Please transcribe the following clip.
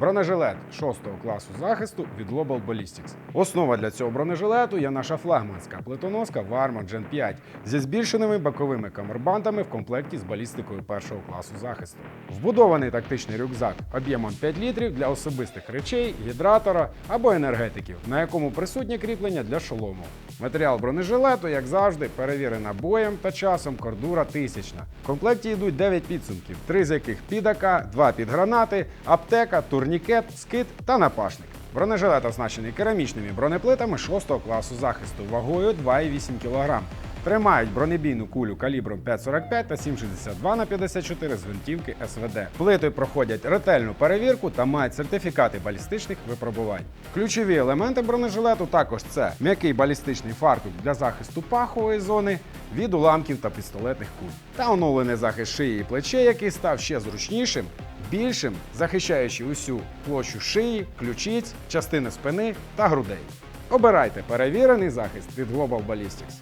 Бронежилет 6 класу захисту від Global Ballistics. Основа для цього бронежилету є наша флагманська плитоноска Warman Gen 5 зі збільшеними боковими камербантами в комплекті з балістикою першого класу захисту. Вбудований тактичний рюкзак об'ємом 5 літрів для особистих речей, гідратора або енергетиків, на якому присутнє кріплення для шолому. Матеріал бронежилету, як завжди, перевірена боєм та часом кордура тисячна. В комплекті йдуть 9 підсумків, 3 з яких під АК, 2 під гранати, аптека, турнікет, скид та напашник. Бронежилет оснащений керамічними бронеплитами 6 класу захисту вагою 2,8 кг. Тримають бронебійну кулю калібром 5,45 та 7,62 на 54 з гвинтівки СВД. Плити проходять ретельну перевірку та мають сертифікати балістичних випробувань. Ключові елементи бронежилету також це м'який балістичний фартук для захисту пахової зони від уламків та пістолетних куль, та оновлений захист шиї і плечей, який став ще зручнішим, більшим, захищаючи усю площу шиї, ключиць, частини спини та грудей. Обирайте перевірений захист від Global Ballistics.